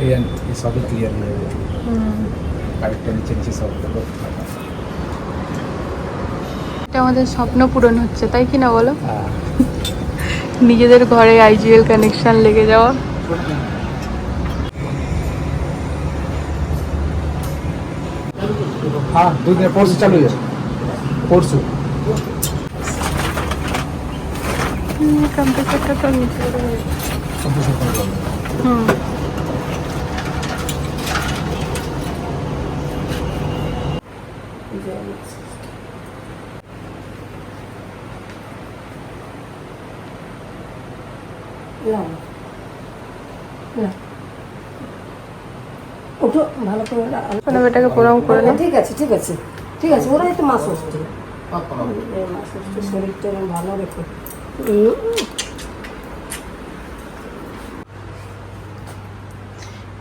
সবই ক্লিয়ার হয়ে যাবে আরেকটা নিচে নিচে সব করতে এটা আমাদের স্বপ্ন পূরণ হচ্ছে তাই কি না বলো? হ্যাঁ। নিজেদের ঘরে আইজিএল কানেকশন লেগে যাওয়া। হ্যাঁ দুই দিনের পরশু চালু হয়ে পরশু। কম্পিউটারটা তো যাবে হুম না না ভালো করে না প্রণাম করে নাও। ঠিক আছে ঠিক আছে। ঠিক আছে ওরাই তো মাছ হচ্ছে মাছ হচ্ছে শরীরটা ভালো রেখো।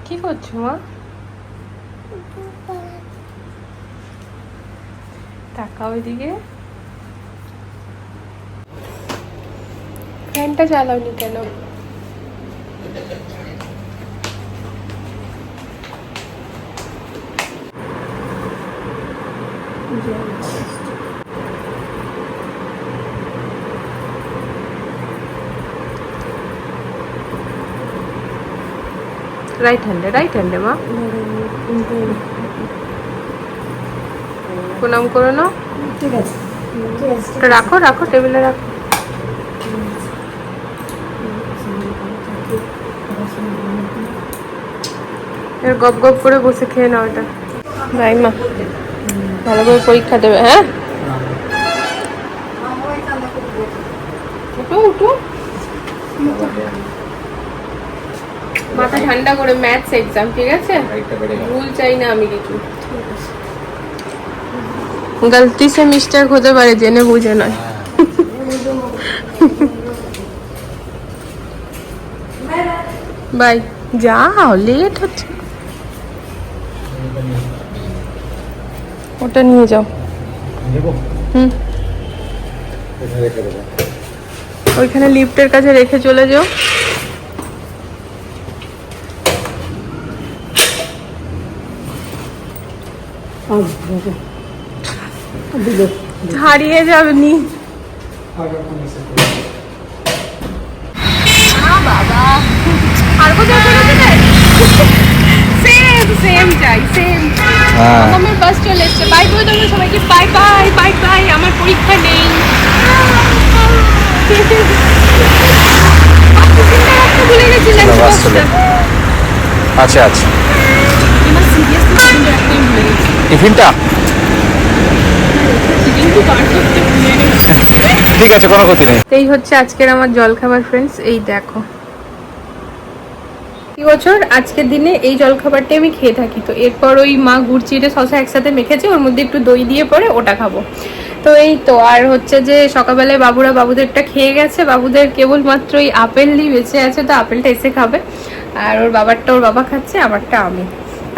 কি করছ মা? তাকাও এদিকে। ফ্যানটা চালাওনি কেন? রাইট হ্যান্ডে রাইট হ্যান্ডে মা প্রণাম করো না। ঠিক আছে রাখো রাখো, টেবিলে রাখো। এর গপ গপ করে বসে খেয়ে নাও এটা। ভাই মা। ভালো করে পরীক্ষা দেবে হ্যাঁ? উঠো উঠো। মাথা ঠান্ডা করে ম্যাথস এক্সাম ঠিক আছে? ভুল চাই না আমি কিছু। গলতি সে মিস্টেক হতে পারে জেনে বুঝে নয় বাই যাও লেট হচ্ছে। ওটা নিয়ে যাও। হুম। ওইখানে লিফটের কাছে রেখে চলে যাও। হারিয়ে যাবে নি বাবা। আর কোথাও সেম সেম চাই সেম আমার বাস চলে এসছে। বাই বলে দেবো সবাইকে। বাই বাই বাই বাই আমার পরীক্ষা নেই। ভুলে গেছিলাম। আচ্ছা আচ্ছা টিফিনটা? ঠিক আছে কোনো ক্ষতি নেই। এই হচ্ছে আজকের আমার জলখাবার ফ্রেন্ডস এই দেখো। এই বছর আজকের দিনে এই জলখাবারটি আমি খেয়ে থাকি। তো এরপর ওই মা গুড় চিড়ে শশা একসাথে মেখেছে, ওর মধ্যে একটু দই দিয়ে পরে ওটা খাব। তো এই তো, আর হচ্ছে যে সকালবেলায় বাবুরা বাবুদেরটা খেয়ে গেছে, বাবুদের কেবলমাত্র এই আপেলই বেঁচে আছে, তো আপেলটা এসে খাবে। আর ওর বাবারটা ওর বাবা খাচ্ছে, আমারটা আমি।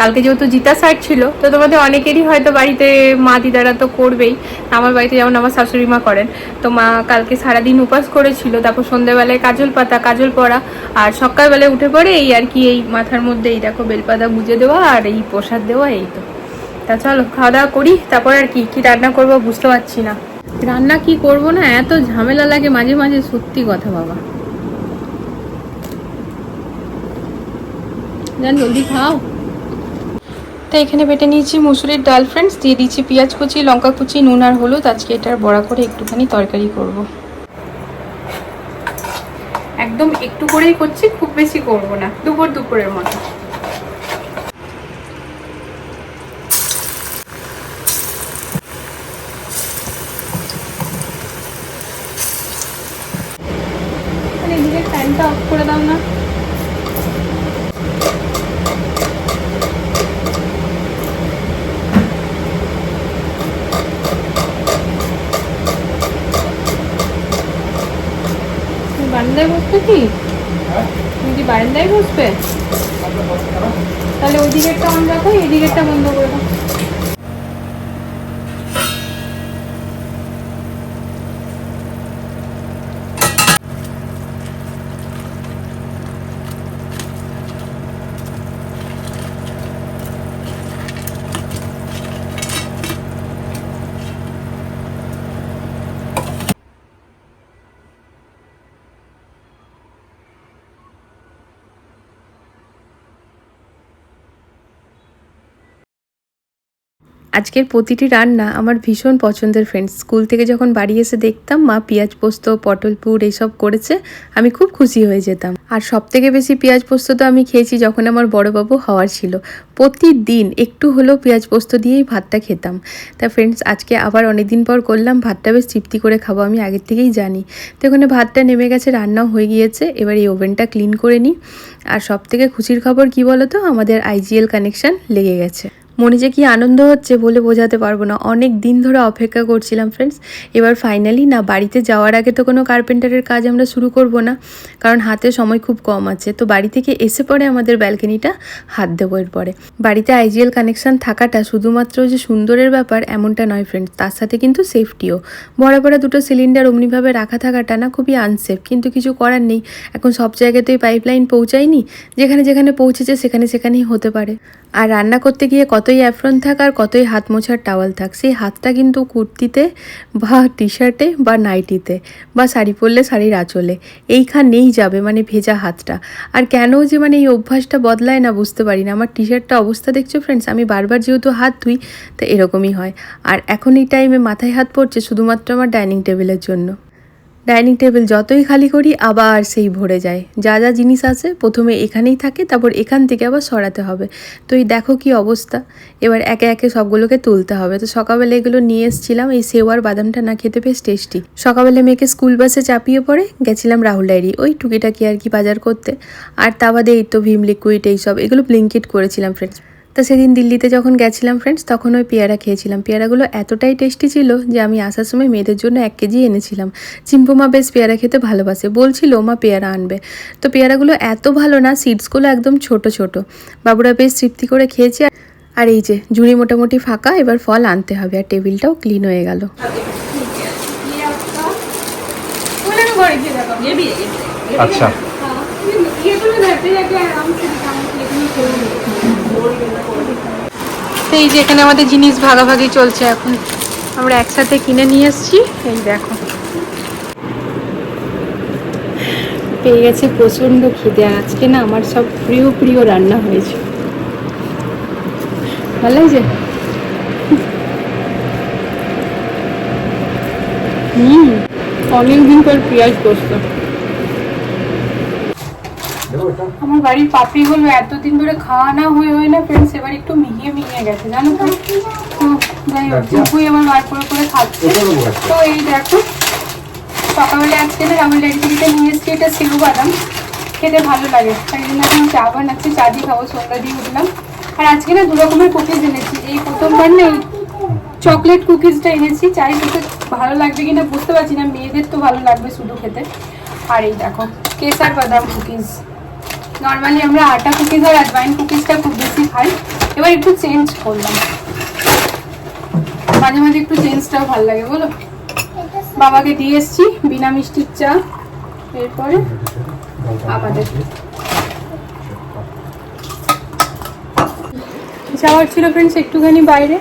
কালকে যেহেতু জিতা সাইড ছিল, তো তোমাদের অনেকেরই হয়তো বাড়িতে মা দিদারা তো করবেই। আমার বাড়িতে যেমন আমার শাশুড়ি মা করেন, তো মা কালকে সারাদিন উপাস করেছিল, তারপর সন্ধ্যেবেলায় কাজল পাতা, কাজল পরা আর সকালবেলায় উঠে পড়ে এই আর কি, এই মাথার মধ্যে এই দেখো বেলপাতা গুজে দেওয়া আর এই প্রসাদ দেওয়া, এই তো। তা চলো খাওয়া দাওয়া করি, তারপর আর কি কি রান্না করব বুঝতে পারছি না। রান্না কি করব না, এত ঝামেলা লাগে মাঝে মাঝে, সত্যি কথা বাবা। জান, জলদি খাও। তো এখানে বেটে নিয়েছি মুসুরির ডাল ফ্রেন্ডস দিয়ে দিচ্ছি পেঁয়াজ কুচি, লঙ্কা কুচি, নুন আর হলুদ। আজকে এটার বড়া করে একটুখানি তরকারি করব। একদম একটু করেই করছি, খুব বেশি করব না। দুপুর দুপুরের মতো। এদিকে ফ্যানটা অফ করে দাও না তুমি বারান্দায় বসবে কি তুমি কি বারান্দায় বসবে? তাহলে ওই দিকেরটা অন রাখো এই দিকেরটা বন্ধ করে দাও। আজকের প্রতিটি রান্না আমার ভীষণ পছন্দের ফ্রেন্ডস স্কুল থেকে যখন বাড়ি এসে দেখতাম, মা পেঁয়াজ পোস্ত, পটল পুর এইসব করেছে, আমি খুব খুশি হয়ে যেতাম। আর সব থেকে বেশি পেঁয়াজ পোস্ত তো আমি খেয়েছি যখন আমার বড়বাবু হওয়ার ছিল। প্রতিদিন একটু হলেও পেঁয়াজ পোস্ত দিয়েই ভাতটা খেতাম। তা ফ্রেন্ডস আজকে আবার অনেকদিন পর করলাম, ভাতটা বেশ তৃপ্তি করে খাব, আমি আগের থেকেই জানি। তো ওখানে ভাতটা নেমে গেছে, রান্নাও হয়ে গিয়েছে, এবার এই ওভেনটা ক্লিন করে নিই। আর সব থেকে খুশির খবর কি বলো তো আমাদের আইজিএল কানেকশন লেগে গেছে। মনে যে কি আনন্দ হচ্ছে বলে বোঝাতে পারব না। অনেক দিন ধরে অপেক্ষা করছিলাম ফ্রেন্ডস এবার ফাইনালি না, বাড়িতে যাওয়ার আগে তো কোনো কার্পেন্টারের কাজ আমরা শুরু করব না, কারণ হাতে সময় খুব কম আছে। তো বাড়ি থেকে এসে পরে আমাদের ব্যালকনিটা হাত দেবো এরপরে। বাড়িতে আইজিএল কানেকশান থাকাটা শুধুমাত্র যে সুন্দরের ব্যাপার এমনটা নয় ফ্রেন্ডস তার সাথে কিন্তু সেফটিও ভরা ভরা দুটো সিলিন্ডার অমনিভাবে রাখা থাকাটা না খুবই আনসেফ কিন্তু কিছু করার নেই। এখন সব জায়গায় তো এই পাইপলাইন পৌঁছায়নি, যেখানে যেখানে পৌঁছেছে সেখানে সেখানেই হতে পারে। আর রান্না করতে গিয়ে কতই অ্যাফ্রন থাক আর কতই হাত মোছার টাওয়াল থাক, সেই হাতটা কিন্তু কুর্তিতে বা টি শার্টে বা নাইটিতে বা শাড়ি পরলে শাড়ির আঁচলে, এইখানেই যাবে মানে ভেজা হাতটা। আর কেন যে মানে এই অভ্যাসটা বদলায় না বুঝতে পারি না, আমার টি শার্টটা অবস্থা দেখছ ফ্রেন্ডস আমি বারবার যেহেতু হাত ধুই, তা এরকমই হয়। আর এখন এই টাইমে মাথায় হাত পড়ছে শুধুমাত্র আমার ডাইনিং টেবিলের জন্য। ডাইনিং টেবিল যতই খালি করি, আবার সেই ভরে যায়। যা যা জিনিস আছে, প্রথমে এখানেই থাকে, তারপর এখান থেকে আবার সরাতে হবে। তো এই দেখো কি অবস্থা। এবার একে একে সবগুলোকে তুলতে হবে। তো সকালবেলা এগুলো নিয়ে এসেছিলাম, এই সেওয়ার বাদামটা না খেতে বেশ টেস্টি। সকালবেলা মেয়েকে স্কুল বাসে চাপিয়ে পড়ে, গেছিলাম রাহুল ডায়েরি, ওই টুকিটাকি আর কি বাজার করতে। আর তা বাদে এই তো ভীম লিকুইড এইসব এগুলো ব্লিঙ্কিট করেছিলাম ফ্রেন্ডস তা সেদিন দিল্লিতে যখন গেছিলাম ফ্রেন্ডস তখন ওই পেয়ারা খেয়েছিলাম। পেয়ারাগুলো এতটাই টেস্টি ছিল যে আমি আসার সময় মেয়েদের জন্য এক কেজি এনেছিলাম। চিম্পুমা বেশ পেয়ারা খেতে ভালোবাসে। বলছিল মা পেয়ারা আনবে। তো পেয়ারাগুলো এত ভালো না সিডসগুলো একদম ছোট ছোট। বাবুরা বেশ তৃপ্তি করে খেয়েছে। আর এই যে ঝুড়ি মোটামুটি ফাঁকা এবার ফল আনতে হবে আর টেবিলটাও ক্লিন হয়ে গেল। আচ্ছা। তো এই যে এখানে আমাদের জিনিস ভাগাভাগি চলছে এখন। আমরা একসাথে কিনে নিয়ে এসেছি, এই দেখো। পেয়ে গেছে প্রচণ্ড খিদে আজকে না আমার সব প্রিয় প্রিয় রান্না হয়েছে। ভালো লাগছে হুম, অনেকদিন পর পেঁয়াজ পোস্ত। আমার বাড়ির পাপড়িগুলো এতদিন ধরে খাওয়া না হয়ে হয়ে না ফ্রেন্ডস এবার একটু মিহিয়ে মিহিয়ে গেছে জানো তো? তো যাই হোক আমার বার করে করে খাচ্ছে। তো এই দেখো সকালবেলা আজকে না ডায়েরিতে নিয়ে এসেছি এটা সেউ বাদাম। খেতে ভালো লাগে তাই জন্য এখন চা বানাচ্ছি চা দিয়ে খাব সন্ধ্যা দিয়ে উঠলাম। আর আজকে না দু রকমের কুকিজ এনেছি এই প্রথমবার না এই চকলেট কুকিজটা এনেছি চাই খেতে ভালো লাগবে কিনা বুঝতে পারছি না মেয়েদের তো ভালো লাগবে শুধু খেতে। আর এই দেখো কেসার বাদাম কুকিজ নর্মালি আমরা আটা কুকিজ আর আজওয়াইন কুকিজটা খুব বেশি খাই। এবার একটু চেঞ্জ করলাম। মাঝে মাঝে একটু চেঞ্জটাও ভালো লাগে, বলো? বাবাকে দিয়ে এসছি, বিনা মিষ্টির চা। এরপরে আমাদের যাওয়ার ছিল ফ্রেন্ডস একটুখানি বাইরে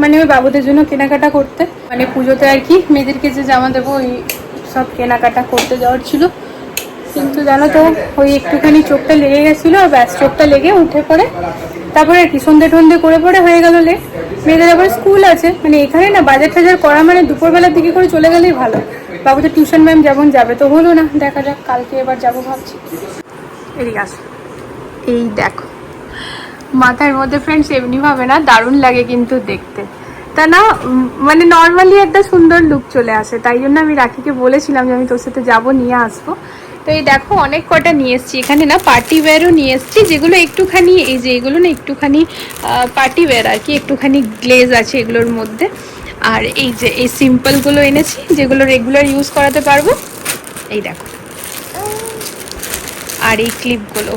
মানে ওই বাবুদের জন্য কেনাকাটা করতে। মানে পুজোতে আর কি, মেয়েদেরকে যে জামা দেবো, ওই সব কেনাকাটা করতে যাওয়ার ছিল। কিন্তু জানো তো, ওই একটুখানি চোখটা লেগে গেছিল, ব্যাস চোখটা লেগে উঠে পড়ে। তারপরে কি সন্ধে টন্ধে করে পরে হয়ে গেল লেট মেয়েদের আবার স্কুল আছে মানে এখানে না বাজার টাজার করা মানে দুপুরবেলার দিকে করে চলে গেলেই ভালো। বাবু তো টিউশন ম্যাম যেমন যাবে তো হলো না, দেখা যাক, কালকে এবার যাব ভাবছি। এদিকে আস। এই দেখো, মাথার মধ্যে ফ্রেন্ডস এমনিভাবে না দারুণ লাগে কিন্তু দেখতে। তা না মানে নর্মালি একটা সুন্দর লুক চলে আসে, তাই জন্য আমি রাখিকে বলেছিলাম যে আমি তোর সাথে যাব, নিয়ে আসব। তো এই দেখো, অনেক কটা নিয়ে এসেছি। এখানে না পার্টি ওয়্যারও নিয়ে এসেছি, যেগুলো একটুখানি, এই যে এগুলো না একটুখানি পার্টি ওয়্যার আর কি, একটুখানি গ্লেজ আছে এগুলোর মধ্যে। আর এই যে এই সিম্পলগুলো এনেছি, যেগুলো রেগুলার ইউজ করাতে পারব। এই দেখো। আর এই ক্লিপগুলো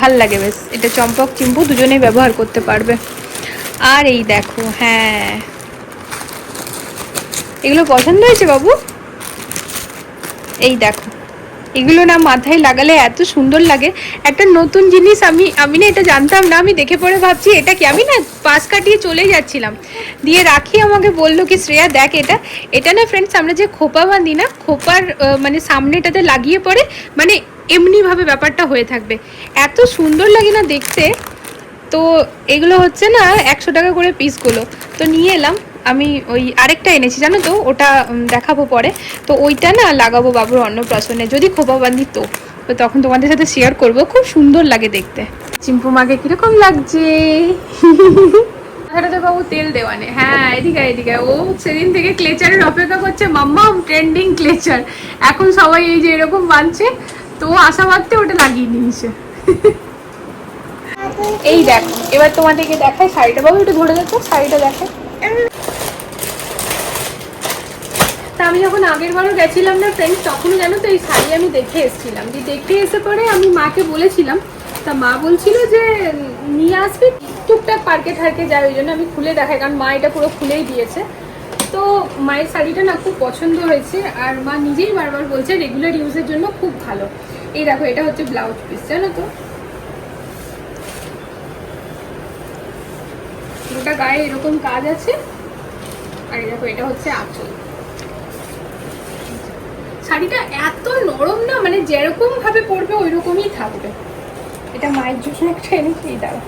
ভালো লাগে বেশ। এটা চম্পক চিম্পু দুজনেই ব্যবহার করতে পারবে। আর এই দেখো হ্যাঁ। এগুলো পছন্দ হয়েছে বাবু? এই দেখো। এগুলো না মাথায় লাগালে এত সুন্দর লাগে। একটা নতুন জিনিস আমি আমি না এটা জানতাম না, আমি দেখে পরে ভাবছি, এটা কি? আমি না পাশ কাটিয়ে চলে যাচ্ছিলাম। দিয়ে রাখি আমাকে বলল কি, শ্রেয়া, দেখ এটা এটা না ফ্রেন্ডস আমরা যে খোপা বাঁধি না, খোপার মানে সামনেটাতে লাগিয়ে পরে মানে এমনিভাবে ব্যাপারটা হয়ে থাকবে। এত সুন্দর লাগে না দেখতে। তো এগুলো হচ্ছে না একশো টাকা করে পিসগুলো তো নিয়ে এলাম। আমি ওই আরেকটা এনেছি জানো তো? ওটা দেখাবো পরে। তো ওইটা না লাগাবো বাবুর অন্নপ্রাশনে যদি খোপা বাঁধি তো। তো তখন তোমাদের সাথে শেয়ার করব। খুব সুন্দর লাগে দেখতে। চিম্পু মাকে কীরকম লাগছে? মাথাটাতে বাবু তেল হ্যাঁ এদিকে এদিকে। ও সেদিন থেকে ক্লেচারের অপেক্ষা করছে। মাম্মাম ট্রেন্ডিং ক্লেচার এখন সবাই এই যে এরকম বানছে তো আশা মারতে ওটা লাগিয়ে নিয়েছে। এই দেখো এবার তোমাদেরকে দেখাই শাড়িটা। বাবু একটু ধরে দেখো শাড়িটা দেখো তা আমি যখন আগের বারও গেছিলাম না ফ্রেন্ডস তখনও জানো তো এই শাড়ি আমি দেখে এসেছিলাম। যে দেখে এসে পরে আমি মাকে বলেছিলাম, তা মা বলছিল যে, নিয়ে আসবি টুকটাক পার্কে ঠার্কে যায় ওই জন্য আমি খুলে দেখাই, কারণ মা এটা পুরো খুলেই দিয়েছে। তো মায়ের শাড়িটা না খুব পছন্দ হয়েছে, আর মা নিজেই বারবার বলছে রেগুলার ইউজের জন্য খুব ভালো। এই দেখো, এটা হচ্ছে ব্লাউজ পিস জানো তো? গায়ে এরকম কাজ আছে, আর দেখো, এটা হচ্ছে আঁচল। এত নরম না মানে যেরকম ভাবে পরবে ওই রকমই থাকবে। এটা মায়ের জন্য একটা এনেছি এই দাঁড়া।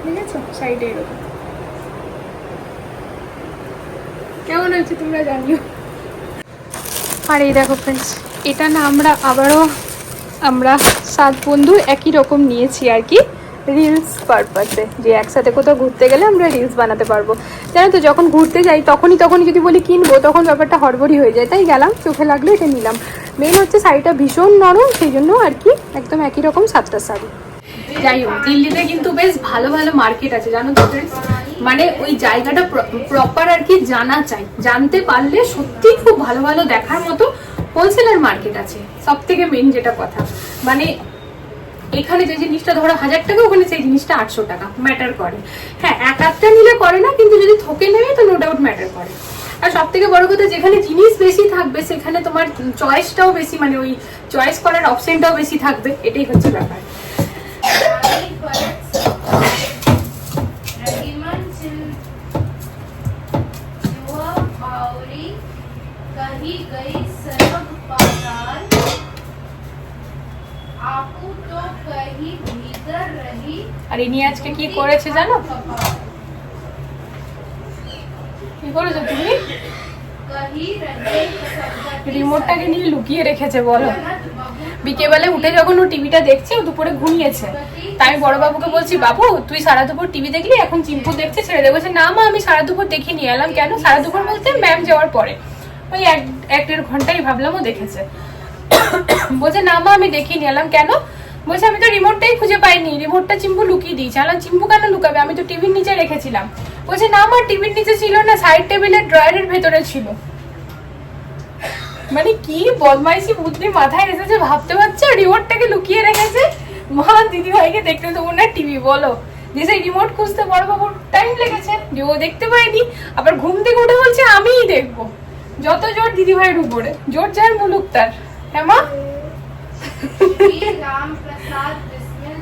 ঠিক আছে শাড়িটা এরকম। কেমন হয়েছে তোমরা জানিও। আর এই দেখো ফ্রেন্ডস এটা না আমরা আবারও আমরা সাত বন্ধু একই রকম নিয়েছি আর কি। রিলস পারপাসে যে একসাথে কোথাও ঘুরতে গেলে আমরা রিলস বানাতে পারব। জানো তো, যখন ঘুরতে যাই, তখনই তখনই যদি বলি কিনবো, তখন ব্যাপারটা হড়বড়ি হয়ে যায়। তাই গেলাম, চোখে লাগল, এটা নিলাম। মেন হচ্ছে শাড়িটা ভীষণ নরম, সেই জন্য আর কি একদম একই রকম সাতটা শাড়ি। যাই হোক, দিল্লিতে কিন্তু বেশ ভালো ভালো মার্কেট আছে, জানো তো? মানে ওই জায়গাটা প্রপার আর কি জানা চাই। জানতে পারলে সত্যি খুব ভালো ভালো দেখার মতো হোলসেলার মার্কেট আছে। সব থেকে মেন যেটা কথা। মানে এখানে যে জিনিসটা ধরো হাজার টাকা, ওখানে সেই জিনিসটা আটশো টাকা ম্যাটার করে। হ্যাঁ এক একটা নিলে করে না, কিন্তু যদি থোকে নেবে, তো নো ডাউট ম্যাটার করে। আর সব থেকে বড় কথা, যেখানে জিনিস বেশি থাকবে, সেখানে তোমার চয়েসটাও বেশি মানে ওই চয়েস করার অপশনটাও বেশি থাকবে, এটাই হচ্ছে ব্যাপার। তুমি আজকে কি করেছে জানো? কি করেছ তুমি? রিমোটটাকে নিয়ে লুকিয়ে রেখেছে, বলো। বিকেবেলা উঠে যখন ও টিভিটা দেখছে, ও দুপুরে ঘুমিয়েছে। তাই আমি বড় বাবুকে বলছি, বাবু, তুই সারা দুপুর টিভি দেখলি? এখন চিম্পু দেখছে, ছেড়ে দেবো বলছে, না মা, আমি সারা দুপুর দেখি নিয়ে এলাম, কেন? সারা দুপুর বলতে ম্যাম যাওয়ার পরে। ওই এক এক দেড় ঘন্টাই ভাবলাম ও দেখেছে। বলছে, না মা, আমি দেখি নিয়ে এলাম, কেন? বলছে, আমি তো রিমোটটাই খুঁজে পাইনি। রিমোটটা চিম্পু লুকিয়ে দিয়েছে। আলাম চিম্পু কেন লুকাবে? আমি তো টিভির নিচে রেখেছিলাম। বলছে, না আমার টিভির নিচে ছিল না সাইড টেবিলের ড্রয়ারের ভেতরে ছিল। মানে কি বদমাইশি বুদ্ধি মাথায় এসেছে, ভাবতে পারছ? রিমোটটাকে লুকিয়ে রেখেছে? মা দিদি ভাইকে দেখতে তো না টিভি, বলো। যে সেই রিমোট খুঁজতে বড় বাবুর টাইম লেগেছে। যে ও দেখতে পাইনি আবার ঘুম থেকে উঠে বলছে, আমিই দেখব। যত জোর দিদি ভাইয়ের উপরে জোর যার মুলুক তার। হ্যাঁ মা? राम प्रसाद बिस्मिल